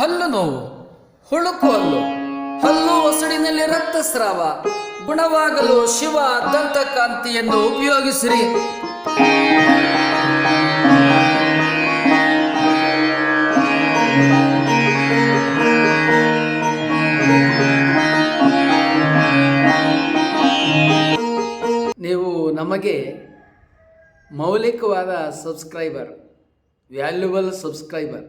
ಹಲ್ಲು ನೋವು, ಹುಳುಕು ಹಲ್ಲು. ಹಲ್ಲು ಒಸಡಿನಲ್ಲಿ ರಕ್ತಸ್ರಾವ. ಗುಣವಾಗಲು ಶಿವ ದಂತಕಾಂತಿಯನ್ನು ಉಪಯೋಗಿಸಿರಿ. ನೀವು ನಮಗೆ ಮೌಲಿಕವಾದ subscriber, valuable subscriber.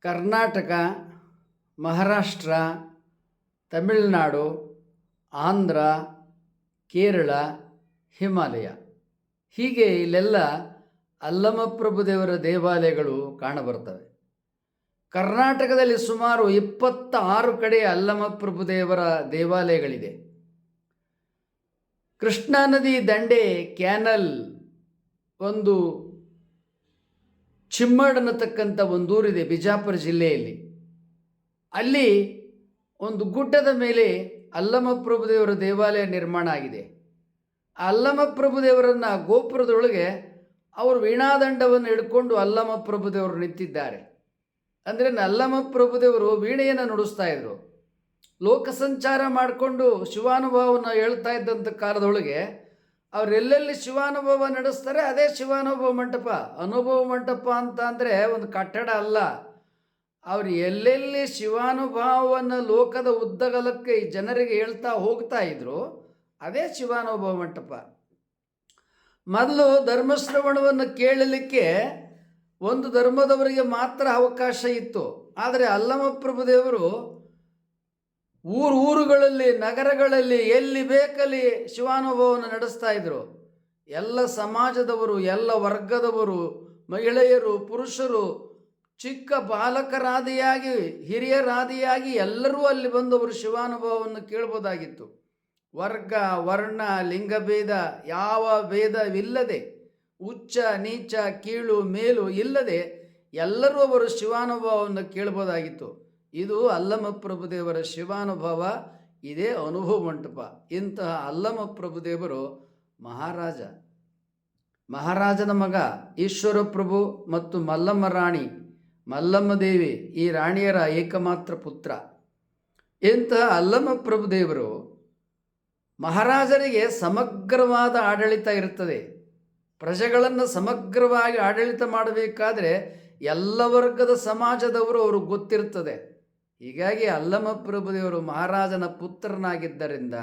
Karnataka, Maharashtra, Tamil Nadu, Andhra, Kerala, Himalaya. ಹೀಗೆ ಇಲ್ಲೆಲ್ಲ ಅಲ್ಲಮಪ್ರಭುದೇವರ ದೇವಾಲಯಗಳು ಕಾಣಬರ್ತವೆ. ಕರ್ನಾಟಕದಲ್ಲಿ ಸುಮಾರು ಇಪ್ಪತ್ತ ಆರು ಕಡೆ ಅಲ್ಲಮಪ್ರಭುದೇವರ ದೇವಾಲಯಗಳಿದೆ. ಕೃಷ್ಣಾ ನದಿ ದಂಡೆ ಕ್ಯಾನಲ್ ಒಂದು ಚಿಮ್ಮಡ್ ಅನ್ನತಕ್ಕಂಥ ಒಂದು ಊರಿದೆ ಬಿಜಾಪುರ ಜಿಲ್ಲೆಯಲ್ಲಿ. ಅಲ್ಲಿ ಒಂದು ಗುಡ್ಡದ ಮೇಲೆ ಅಲ್ಲಮಪ್ರಭುದೇವರ ದೇವಾಲಯ ನಿರ್ಮಾಣ ಆಗಿದೆ. ಅಲ್ಲಮ ಅಲ್ಲಮಪ್ರಭುದೇವರನ್ನು ಗೋಪುರದೊಳಗೆ ಅವರು ವೀಣಾದಂಡವನ್ನು ಹಿಡ್ಕೊಂಡು ಅಲ್ಲಮಪ್ರಭುದೇವರು ನಿಂತಿದ್ದಾರೆ. ಅಂದರೆ ಅಲ್ಲಮಪ್ರಭುದೇವರು ವೀಣೆಯನ್ನು ನುಡಿಸ್ತಾ ಇದ್ರು. ಲೋಕ ಸಂಚಾರ ಮಾಡಿಕೊಂಡು ಶಿವಾನುಭವವನ್ನು ಹೇಳ್ತಾ ಇದ್ದಂಥ ಕಾಲದೊಳಗೆ ಅವರೆಲ್ಲೆಲ್ಲಿ ಶಿವಾನುಭವ ನಡೆಸ್ತಾರೆ ಅದೇ ಶಿವಾನುಭವ ಮಂಟಪ. ಅನುಭವ ಮಂಟಪ ಅಂತ ಅಂದರೆ ಒಂದು ಕಟ್ಟಡ ಅಲ್ಲ. ಅವ್ರು ಎಲ್ಲೆಲ್ಲಿ ಶಿವಾನುಭವವನ್ನು ಲೋಕದ ಉದ್ದಗಲಕ್ಕೆ ಈ ಜನರಿಗೆ ಹೇಳ್ತಾ ಹೋಗ್ತಾ ಇದ್ರು, ಅದೇ ಶಿವಾನುಭವ ಮಂಟಪ. ಮೊದಲು ಧರ್ಮಶ್ರವಣವನ್ನು ಕೇಳಲಿಕ್ಕೆ ಒಂದು ಧರ್ಮದವರಿಗೆ ಮಾತ್ರ ಅವಕಾಶ ಇತ್ತು. ಆದರೆ ಅಲ್ಲಮಪ್ರಭುದೇವರು ಊರು ಊರುಗಳಲ್ಲಿ, ನಗರಗಳಲ್ಲಿ, ಎಲ್ಲಿ ಬೇಕಲ್ಲಿ ಶಿವಾನುಭವವನ್ನು ನಡೆಸ್ತಾ ಇದ್ರು. ಎಲ್ಲ ಸಮಾಜದವರು, ಎಲ್ಲ ವರ್ಗದವರು, ಮಹಿಳೆಯರು, ಪುರುಷರು, ಚಿಕ್ಕ ಬಾಲಕರಾದಿಯಾಗಿ, ಹಿರಿಯರಾದಿಯಾಗಿ ಎಲ್ಲರೂ ಅಲ್ಲಿ ಬಂದವರು ಶಿವಾನುಭವವನ್ನು ಕೇಳ್ಬೋದಾಗಿತ್ತು. ವರ್ಗ, ವರ್ಣ, ಲಿಂಗಭೇದ ಯಾವ ಭೇದವಿಲ್ಲದೆ, ಉಚ್ಚ, ನೀಚ, ಕೀಳು, ಮೇಲು ಇಲ್ಲದೆ ಎಲ್ಲರೂ ಅವರು ಶಿವಾನುಭವವನ್ನು ಕೇಳ್ಬೋದಾಗಿತ್ತು. ಇದು ಅಲ್ಲಮ ಪ್ರಭುದೇವರ ಶಿವಾನುಭವ, ಇದೇ ಅನುಭವ ಮಂಟಪ. ಇಂತಹ ಅಲ್ಲಮ ಪ್ರಭುದೇವರು ಮಹಾರಾಜ. ಮಹಾರಾಜನ ಮಗ ಈಶ್ವರ ಪ್ರಭು ಮತ್ತು ಮಲ್ಲಮ್ಮ ರಾಣಿ, ಮಲ್ಲಮ್ಮ ದೇವಿ, ಈ ರಾಣಿಯರ ಏಕಮಾತ್ರ ಪುತ್ರ. ಇಂತಹ ಅಲ್ಲಮ ಪ್ರಭುದೇವರು ಮಹಾರಾಜರಿಗೆ ಸಮಗ್ರವಾದ ಆಡಳಿತ ಇರುತ್ತದೆ. ಪ್ರಜೆಗಳನ್ನು ಸಮಗ್ರವಾಗಿ ಆಡಳಿತ ಮಾಡಬೇಕಾದ್ರೆ ಎಲ್ಲ ವರ್ಗದ ಸಮಾಜದವರು ಅವರು ಗೊತ್ತಿರ್ತದೆ. ಹೀಗಾಗಿ ಅಲ್ಲಮ ಪ್ರಭುದೇವರು ಮಹಾರಾಜನ ಪುತ್ರನಾಗಿದ್ದರಿಂದ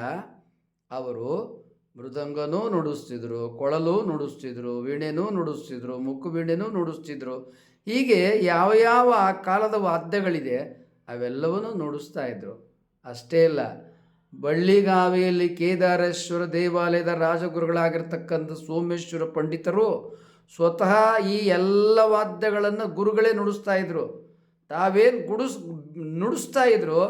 ಅವರು ಮೃದಂಗನೂ ನುಡಿಸ್ತಿದ್ರು, ಕೊಳಲು ನುಡಿಸ್ತಿದ್ರು, ವೀಣೆನೂ ನುಡಿಸ್ತಿದ್ರು, ಮುಕ್ಕು ವೀಣೆನೂ ನುಡಿಸ್ತಿದ್ರು. ಹೀಗೆ ಯಾವ ಯಾವ ಆ ಕಾಲದ ವಾದ್ಯಗಳಿದೆ ಅವೆಲ್ಲವನ್ನೂ ನುಡಿಸ್ತಾ ಇದ್ರು. ಅಷ್ಟೇ ಅಲ್ಲ, ಬಳ್ಳಿಗಾವಿಯಲ್ಲಿ ಕೇದಾರೇಶ್ವರ ದೇವಾಲಯದ ರಾಜಗುರುಗಳಾಗಿರ್ತಕ್ಕಂಥ ಸೋಮೇಶ್ವರ ಪಂಡಿತರು ಸ್ವತಃ ಈ ಎಲ್ಲ ವಾದ್ಯಗಳನ್ನು ಗುರುಗಳೇ ನುಡಿಸ್ತಾ ಇದ್ರು. ತಾವೇನು ಗುಡಿಸ್, ನುಡಿಸ್ತಾ ಇದ್ರು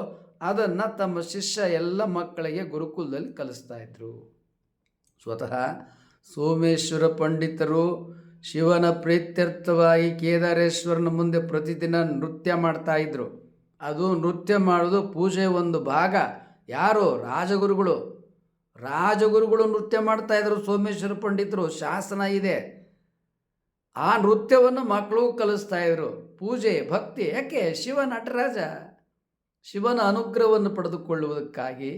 ಅದನ್ನು ತಮ್ಮ ಶಿಷ್ಯ ಎಲ್ಲ ಮಕ್ಕಳಿಗೆ ಗುರುಕುಲದಲ್ಲಿ ಕಲಿಸ್ತಾ ಇದ್ರು. ಸ್ವತಃ ಸೋಮೇಶ್ವರ ಪಂಡಿತರು ಶಿವನ ಪ್ರೀತ್ಯರ್ಥವಾಗಿ ಕೇದಾರೇಶ್ವರನ ಮುಂದೆ ಪ್ರತಿದಿನ ನೃತ್ಯ ಮಾಡ್ತಾ ಇದ್ರು. ಅದು ನೃತ್ಯ ಮಾಡೋದು ಪೂಜೆ ಒಂದು ಭಾಗ. ಯಾರು ರಾಜಗುರುಗಳು ರಾಜಗುರುಗಳು ನೃತ್ಯ ಮಾಡ್ತಾ ಇದ್ರು, ಸೋಮೇಶ್ವರ ಪಂಡಿತರು, ಶಾಸನ ಇದೆ. ಆ ನೃತ್ಯವನ್ನು ಮಕ್ಕಳು ಕಲಿಸ್ತಾ ಇದ್ರು. ಪೂಜೆ, ಭಕ್ತಿ, ಯಾಕೆ? ಶಿವ ನಟರಾಜ. ಶಿವನ ಅನುಗ್ರಹವನ್ನು ಪಡೆದುಕೊಳ್ಳುವುದಕ್ಕಾಗಿ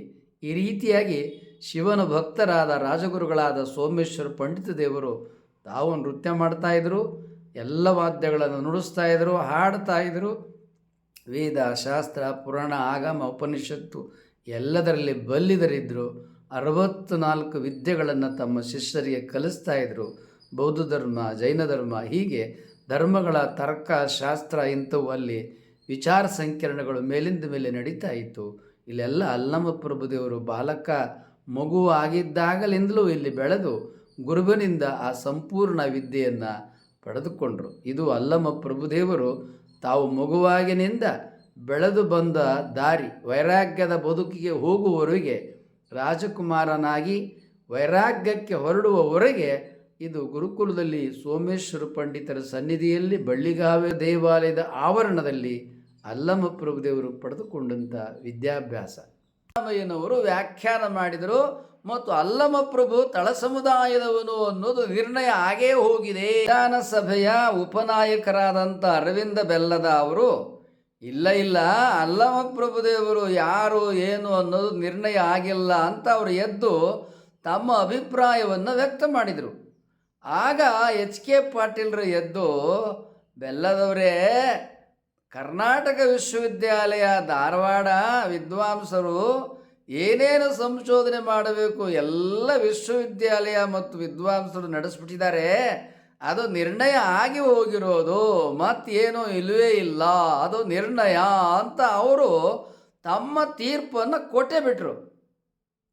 ಈ ರೀತಿಯಾಗಿ ಶಿವನ ಭಕ್ತರಾದ ರಾಜಗುರುಗಳಾದ ಸೋಮೇಶ್ವರ ಪಂಡಿತ ದೇವರು ತಾವು ನೃತ್ಯ ಮಾಡ್ತಾಯಿದ್ರು ಎಲ್ಲ ವಾದ್ಯಗಳನ್ನು ನುಡಿಸ್ತಾ ಇದ್ರು, ಹಾಡ್ತಾ ಇದ್ರು. ವೇದ, ಶಾಸ್ತ್ರ, ಪುರಾಣ, ಆಗಮ, ಉಪನಿಷತ್ತು ಎಲ್ಲದರಲ್ಲಿ ಬಲ್ಲಿದರಿದ್ದರು ಅರವತ್ತು ನಾಲ್ಕು ವಿದ್ಯೆಗಳನ್ನು ತಮ್ಮ ಶಿಷ್ಯರಿಗೆ ಕಲಿಸ್ತಾ ಇದ್ದರು ಬೌದ್ಧ ಧರ್ಮ, ಜೈನ ಧರ್ಮ, ಹೀಗೆ ಧರ್ಮಗಳ ತರ್ಕ, ಶಾಸ್ತ್ರ ಇಂಥವು ಅಲ್ಲಿ ವಿಚಾರ ಸಂಕಿರಣಗಳು ಮೇಲಿಂದ ಮೇಲೆ ನಡೀತಾ ಇತ್ತು. ಇಲ್ಲೆಲ್ಲ ಅಲ್ಲಮ ಪ್ರಭುದೇವರು ಬಾಲಕ ಮಗು ಆಗಿದ್ದಾಗಲಿಂದಲೂ ಇಲ್ಲಿ ಬೆಳೆದು ಗುರುಬನಿಂದ ಆ ಸಂಪೂರ್ಣ ವಿದ್ಯೆಯನ್ನು ಪಡೆದುಕೊಂಡರು. ಇದು ಅಲ್ಲಮ ಪ್ರಭುದೇವರು ತಾವು ಮಗುವಾಗಿನಿಂದ ಬೆಳೆದು ಬಂದ ದಾರಿ. ವೈರಾಗ್ಯದ ಬದುಕಿಗೆ ಹೋಗುವವರೆಗೆ ರಾಜಕುಮಾರನಾಗಿ ವೈರಾಗ್ಯಕ್ಕೆ ಹೊರಡುವವರೆಗೆ ಇದು ಗುರುಕುಲದಲ್ಲಿ ಸೋಮೇಶ್ವರ ಪಂಡಿತರ ಸನ್ನಿಧಿಯಲ್ಲಿ ಬಳ್ಳಿಗಾವೆ ದೇವಾಲಯದ ಆವರಣದಲ್ಲಿ ಅಲ್ಲಮ ಪ್ರಭುದೇವರು ಪಡೆದುಕೊಂಡಂಥ ವಿದ್ಯಾಭ್ಯಾಸ. ಸಿದ್ದರಾಮಯ್ಯನವರು ವ್ಯಾಖ್ಯಾನ ಮಾಡಿದರು, ಮತ್ತು ಅಲ್ಲಮ ಪ್ರಭು ತಳ ಸಮುದಾಯದವನು ಅನ್ನೋದು ನಿರ್ಣಯ ಆಗೇ ಹೋಗಿದೆ. ವಿಧಾನಸಭೆಯ ಉಪನಾಯಕರಾದಂಥ ಅರವಿಂದ ಬೆಲ್ಲದ ಅವರು, ಇಲ್ಲ ಇಲ್ಲ ಅಲ್ಲಮ ಪ್ರಭುದೇವರು ಯಾರು, ಏನು ಅನ್ನೋದು ನಿರ್ಣಯ ಆಗಿಲ್ಲ ಅಂತ ಅವರು ಎದ್ದು ತಮ್ಮ ಅಭಿಪ್ರಾಯವನ್ನು ವ್ಯಕ್ತ ಮಾಡಿದರು. ಆಗ ಎಚ್ ಕೆ ಪಾಟೀಲ್ರು ಎದ್ದು, ಬೆಲ್ಲದವರೇ, ಕರ್ನಾಟಕ ವಿಶ್ವವಿದ್ಯಾಲಯ ಧಾರವಾಡ ವಿದ್ವಾಂಸರು ಏನೇನು ಸಂಶೋಧನೆ ಮಾಡಬೇಕು, ಎಲ್ಲ ವಿಶ್ವವಿದ್ಯಾಲಯ ಮತ್ತು ವಿದ್ವಾಂಸರು ನಡೆಸ್ಬಿಟ್ಟಿದ್ದಾರೆ, ಅದು ನಿರ್ಣಯ ಆಗಿ ಹೋಗಿರೋದು, ಮತ್ತೇನೂ ಇಲ್ಲವೇ ಇಲ್ಲ, ಅದು ನಿರ್ಣಯ ಅಂತ ಅವರು ತಮ್ಮ ತೀರ್ಪನ್ನು ಕೊಟ್ಟೇ ಬಿಟ್ಟರು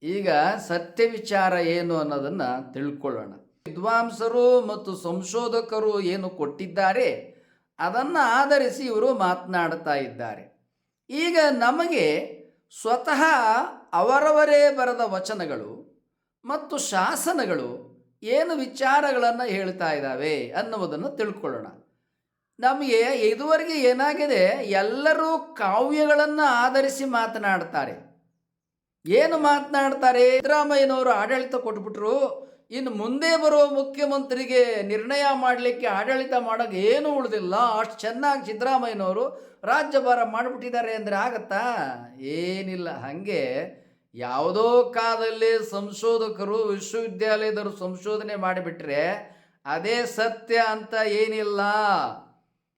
ಈಗ ಸತ್ಯ ವಿಚಾರ ಏನು ಅನ್ನೋದನ್ನು ತಿಳ್ಕೊಳ್ಳೋಣ. ವಿದ್ವಾಂಸರು ಮತ್ತು ಸಂಶೋಧಕರು ಏನು ಕೊಟ್ಟಿದ್ದಾರೆ, ಅದನ್ನು ಆಧರಿಸಿ ಇವರು ಮಾತನಾಡ್ತಾ ಇದ್ದಾರೆ. ಈಗ ನಮಗೆ ಸ್ವತಃ ಅವರವರೇ ಬರೆದ ವಚನಗಳು ಮತ್ತು ಶಾಸನಗಳು ಏನು ವಿಚಾರಗಳನ್ನು ಹೇಳ್ತಾ ಇದ್ದಾವೆ ಅನ್ನುವುದನ್ನು ತಿಳ್ಕೊಳ್ಳೋಣ. ನಮಗೆ ಇದುವರೆಗೆ ಏನಾಗಿದೆ, ಎಲ್ಲರೂ ಕಾವ್ಯಗಳನ್ನು ಆಧರಿಸಿ ಮಾತನಾಡ್ತಾರೆ. ಏನು ಮಾತನಾಡ್ತಾರೆ? ಸಿದ್ದರಾಮಯ್ಯನವರು ಆಡಳಿತ ಕೊಟ್ಬಿಟ್ರು ಇನ್ನು ಮುಂದೆ ಬರುವ ಮುಖ್ಯಮಂತ್ರಿಗೆ ನಿರ್ಣಯ ಮಾಡಲಿಕ್ಕೆ ಆಡಳಿತ ಮಾಡೋಕ್ಕೆ ಏನೂ ಉಳಿದಿಲ್ಲ. ಅಷ್ಟು ಚೆನ್ನಾಗಿ ಸಿದ್ದರಾಮಯ್ಯನವರು ರಾಜ್ಯಭಾರ ಮಾಡಿಬಿಟ್ಟಿದ್ದಾರೆ ಅಂದರೆ ಆಗತ್ತಾ? ಏನಿಲ್ಲ. ಹಾಗೆ ಯಾವುದೋ ಕಾಲದಲ್ಲಿ ಸಂಶೋಧಕರು, ವಿಶ್ವವಿದ್ಯಾಲಯದವರು ಸಂಶೋಧನೆ ಮಾಡಿಬಿಟ್ರೆ ಅದೇ ಸತ್ಯ ಅಂತ ಏನಿಲ್ಲ.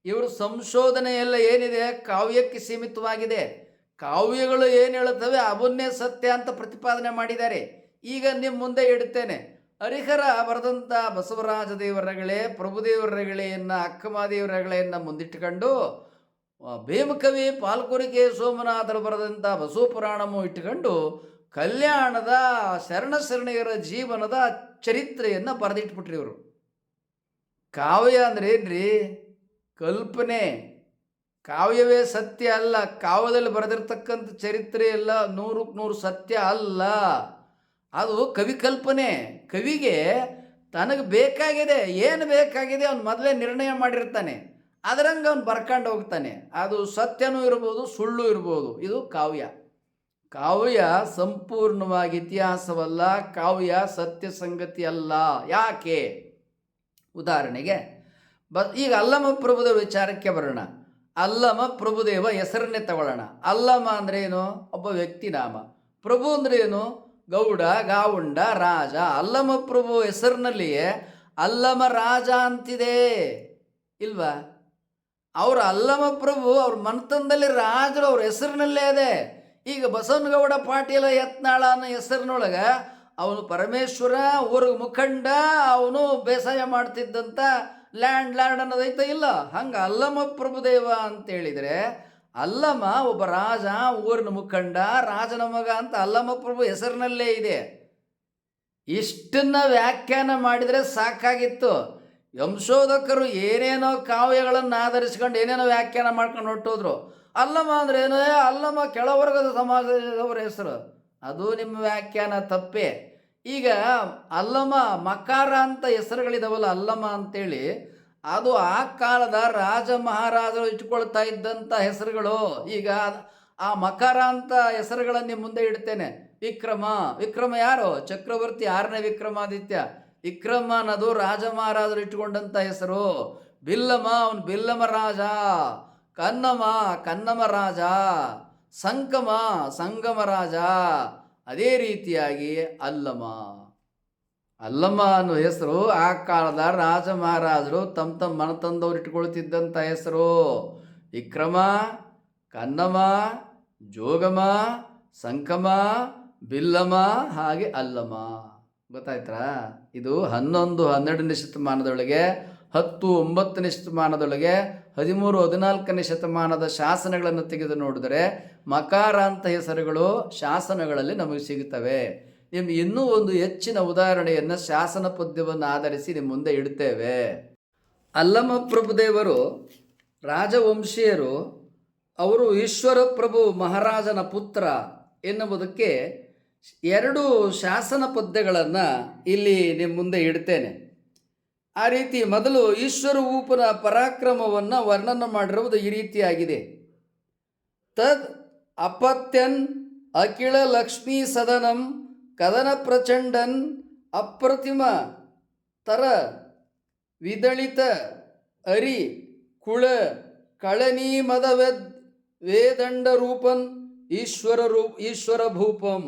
ಇವರು ಸಂಶೋಧನೆ ಎಲ್ಲ ಏನಿದೆ? ಕಾವ್ಯಕ್ಕೆ ಸೀಮಿತವಾಗಿದೆ. ಕಾವ್ಯಗಳು ಏನು ಹೇಳುತ್ತವೆ? ಅವನ್ನೇ ಸತ್ಯ ಅಂತ ಪ್ರತಿಪಾದನೆ ಮಾಡಿದ್ದಾರೆ. ಈಗ ನಿಮ್ಮ ಮುಂದೆ ಇಡುತ್ತೇನೆ ಹರಿಹರ ಬರೆದಂಥ ಬಸವರಾಜ ದೇವರಗಳೇ ಪ್ರಭುದೇವರಗಳೆಯನ್ನು ಅಕ್ಕಮಾದೇವರಗಳೆಯನ್ನು ಮುಂದಿಟ್ಟುಕೊಂಡು ಭೀಮಕವಿ ಪಾಲ್ಕುರಿಕೆ ಸೋಮನಾಥರು ಬರೆದಂಥ ಬಸವಪುರಾಣಮು ಇಟ್ಟುಕೊಂಡು ಕಲ್ಯಾಣದ ಶರಣ ಶರಣೆಯರ ಜೀವನದ ಚರಿತ್ರೆಯನ್ನು ಬರೆದಿಟ್ಬಿಟ್ರಿ ಇವರು. ಕಾವ್ಯ ಅಂದ್ರೆ ಏನ್ರಿ? ಕಲ್ಪನೆ. ಕಾವ್ಯವೇ ಸತ್ಯ ಅಲ್ಲ. ಕಾವ್ಯದಲ್ಲಿ ಬರೆದಿರ್ತಕ್ಕಂಥ ಚರಿತ್ರೆ ಎಲ್ಲ ನೂರಕ್ಕೆ ನೂರು ಸತ್ಯ ಅಲ್ಲ. ಅದು ಕವಿ ಕಲ್ಪನೆ ಕವಿಗೆ ತನಗೆ ಬೇಕಾಗಿದೆ, ಏನು ಬೇಕಾಗಿದೆ ಅವನು ಮೊದಲೇ ನಿರ್ಣಯ ಮಾಡಿರ್ತಾನೆ. ಅದರಂಗೆ ಅವನು ಬರ್ಕೊಂಡು ಹೋಗ್ತಾನೆ. ಅದು ಸತ್ಯನೂ ಇರ್ಬೋದು, ಸುಳ್ಳು ಇರ್ಬೋದು. ಇದು ಕಾವ್ಯ. ಕಾವ್ಯ ಸಂಪೂರ್ಣವಾಗಿ ಇತಿಹಾಸವಲ್ಲ, ಕಾವ್ಯ ಸತ್ಯ ಸಂಗತಿ ಅಲ್ಲ. ಯಾಕೆ? ಉದಾಹರಣೆಗೆ, ಬ, ಈಗ ಅಲ್ಲಮ ಪ್ರಭುದೇವ ವಿಚಾರಕ್ಕೆ ಬರೋಣ. ಅಲ್ಲಮ ಪ್ರಭುದೇವ ಹೆಸರನ್ನೇ ತಗೊಳ್ಳೋಣ. ಅಲ್ಲಮ ಅಂದ್ರೆ ಏನು? ಒಬ್ಬ ವ್ಯಕ್ತಿ ನಾಮ. ಪ್ರಭು ಅಂದ್ರೆ ಏನು? ಗೌಡ, ಗಾವುಂಡ, ರಾಜ, ಅಲ್ಲಮ ಪ್ರಭು ಹೆಸರಿನಲ್ಲಿಯೇ ಅಲ್ಲಮ ರಾಜ ಅಂತಿದೆ. ಇಲ್ವಾ? ಅವರ ಅಲ್ಲಮ ಪ್ರಭು ಅವ್ರ ಮನತನದಲ್ಲಿ ರಾಜರು ಅವ್ರ ಹೆಸರಿನಲ್ಲೇ ಇದೆ. ಈಗ ಬಸವನಗೌಡ ಪಾಟೀಲ ಯತ್ನಾಳ ಅನ್ನೋ ಹೆಸರಿನೊಳಗೆ ಅವನು ಪರಮೇಶ್ವರ ಊರಿಗೆ ಮುಖಂಡ, ಅವನು ಬೇಸಾಯ ಮಾಡ್ತಿದ್ದಂಥ ಲ್ಯಾಂಡ್ ಲ್ಯಾಂಡ್ ಅನ್ನೋದೈತ ಇಲ್ಲ. ಹಂಗೆ ಅಲ್ಲಮ ಪ್ರಭುದೇವ ಅಂತ ಹೇಳಿದರೆ ಅಲ್ಲಮ ಒಬ್ಬ ರಾಜ, ಊರಿನ ಮುಖಂಡ, ರಾಜನ ಮಗ ಅಂತ ಅಲ್ಲಮ್ಮ ಪ್ರಭು ಹೆಸರಿನಲ್ಲೇ ಇದೆ. ಇಷ್ಟನ್ನ ವ್ಯಾಖ್ಯಾನ ಮಾಡಿದರೆ ಸಾಕಾಗಿತ್ತು. ಸಂಶೋಧಕರು ಏನೇನೋ ಕಾವ್ಯಗಳನ್ನು ಆಧರಿಸ್ಕೊಂಡು ಏನೇನೋ ವ್ಯಾಖ್ಯಾನ ಮಾಡ್ಕೊಂಡು ಹೊಟ್ಟೋದ್ರು ಅಲ್ಲಮ್ಮ ಅಂದ್ರೆ ಏನು? ಅಲ್ಲಮ್ಮ ಅಲ್ಲಮ ಕೆಳವರ್ಗದ ಸಮಾಜದವರ ಹೆಸರು. ಅದು ನಿಮ್ಮ ವ್ಯಾಖ್ಯಾನ ತಪ್ಪೇ. ಈಗ ಅಲ್ಲಮ್ಮ ಮಕಾರ ಅಂತ ಹೆಸರುಗಳಿದಾವಲ್ಲ ಅಲ್ಲಮ್ಮ ಅಂತೇಳಿ ಅದು ಆ ಕಾಲದ ರಾಜ ಮಹಾರಾಜರು ಇಟ್ಕೊಳ್ತಾ ಇದ್ದಂಥ ಹೆಸರುಗಳು. ಈಗ ಆ ಮಕರ ಅಂತ ಹೆಸರುಗಳನ್ನು ಮುಂದೆ ಇಡ್ತೇನೆ. ವಿಕ್ರಮ. ವಿಕ್ರಮ ಯಾರು? ಚಕ್ರವರ್ತಿ ಆರನೇ ವಿಕ್ರಮಾದಿತ್ಯ. ವಿಕ್ರಮ ಅನ್ನೋದು ರಾಜ ಮಹಾರಾಜರು ಇಟ್ಕೊಂಡಂಥ ಹೆಸರು. ಬಿಲ್ಲಮ ಅವನು ಬಿಲ್ಲಮ ರಾಜ. ಕನ್ನಮ ಕನ್ನಮ ರಾಜ. ಸಂಕಮ, ಸಂಗಮ ರಾಜ. ಅದೇ ರೀತಿಯಾಗಿ ಅಲ್ಲಮ ಅಲ್ಲಮ್ಮ ಅನ್ನೋ ಹೆಸರು ಆ ಕಾಲದ ರಾಜ ಮಹಾರಾಜರು ತಮ್ಮ ತಮ್ಮ ಮನ ತಂದವ್ರು ಇಟ್ಕೊಳ್ತಿದ್ದಂಥ ಹೆಸರು. ವಿಕ್ರಮ, ಕನ್ನಮ, ಜೋಗಮ, ಸಂಕಮ, ಬಿಲ್ಲಮ, ಹಾಗೆ ಅಲ್ಲಮ ಗೊತ್ತಾಯ್ತಾ? ಇದು ಹನ್ನೊಂದು ಹನ್ನೆರಡನೇ ಶತಮಾನದೊಳಗೆ, ಹತ್ತು ಒಂಬತ್ತನೇ ಶತಮಾನದೊಳಗೆ, ಹದಿಮೂರು ಹದಿನಾಲ್ಕನೇ ಶತಮಾನದ ಶಾಸನಗಳನ್ನು ತೆಗೆದು ನೋಡಿದರೆ ಮಕಾರಾಂತ ಹೆಸರುಗಳು ಶಾಸನಗಳಲ್ಲಿ ನಮಗೆ ಸಿಗುತ್ತವೆ. ನಿಮ್ಗೆ ಇನ್ನೂ ಒಂದು ಹೆಚ್ಚಿನ ಉದಾಹರಣೆಯನ್ನು ಶಾಸನ ಪದ್ಯವನ್ನು ಆಧರಿಸಿ ನಿಮ್ಮ ಮುಂದೆ ಇಡ್ತೇವೆ. ಅಲ್ಲಮ ಪ್ರಭುದೇವರು ರಾಜವಂಶೀಯರು, ಅವರು ಈಶ್ವರ ಪ್ರಭು ಮಹಾರಾಜನ ಪುತ್ರ ಎನ್ನುವುದಕ್ಕೆ ಎರಡು ಶಾಸನ ಪದ್ಯಗಳನ್ನು ಇಲ್ಲಿ ನಿಮ್ಮ ಮುಂದೆ ಇಡ್ತೇನೆ. ಆ ರೀತಿ ಮೊದಲು ಈಶ್ವರ ಊಪನ ಪರಾಕ್ರಮವನ್ನು ವರ್ಣನ ಮಾಡಿರುವುದು ಈ ರೀತಿಯಾಗಿದೆ. ತದ್ ಅಪತ್ಯನ್ ಅಖಿಳ ಲಕ್ಷ್ಮೀ ಸದನಂ ಕದನ ಪ್ರಚಂಡನ್ ಅಪ್ರತಿಮ ತರ ವಿದಳಿತ ಅರಿ ಕುಳ ಕಳನಿ ಮದವೆದ್ ವೇದಂಡ ರೂಪನ್ ಈಶ್ವರ ರೂಪ್ ಈಶ್ವರ ಭೂಪಂ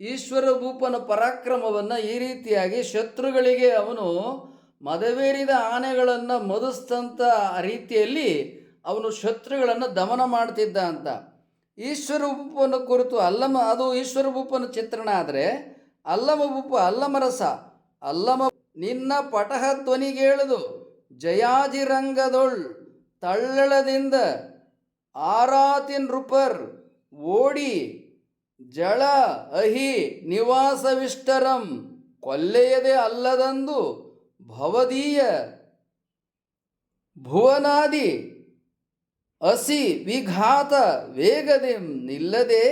ಈಶ್ವರ ಭೂಪನ ಪರಾಕ್ರಮವನ್ನು ಈ ರೀತಿಯಾಗಿ ಶತ್ರುಗಳಿಗೆ ಅವನು ಮದವೇರಿದ ಆನೆಗಳನ್ನು ಮದಿಸ್ತಂಥ ರೀತಿಯಲ್ಲಿ ಅವನು ಶತ್ರುಗಳನ್ನು ದಮನ ಮಾಡ್ತಿದ್ದ ಅಂತ. ಈಶ್ವರ ಭೂಪನ ಕುರಿತು ಅಲ್ಲಮ, ಅದು ಈಶ್ವರ ಉಪ್ಪನ ಚಿತ್ರಣ ಆದರೆ, ಅಲ್ಲಮ ಭೂಪ ಅಲ್ಲಮರಸ ಅಲ್ಲಮ ನಿನ್ನ ಪಟಹ ಧ್ವನಿಗೇಳದು, ಜಯಾಜಿರಂಗದೊಳ್ ತಳ್ಳಳದಿಂದ ಆರಾತಿನ್ ನೃಪರ್ ಓಡಿ, ಜಳ ಅಹಿ ನಿವಾಸವಿಷ್ಟರಂ ಕೊಲ್ಲೆಯದೆ ಅಲ್ಲದಂದು ಭವದೀಯ ಭುವನಾದಿ ಅಸಿ ವಿಘಾತ ವೇಗದಿಂ ನಿಲ್ಲದೆ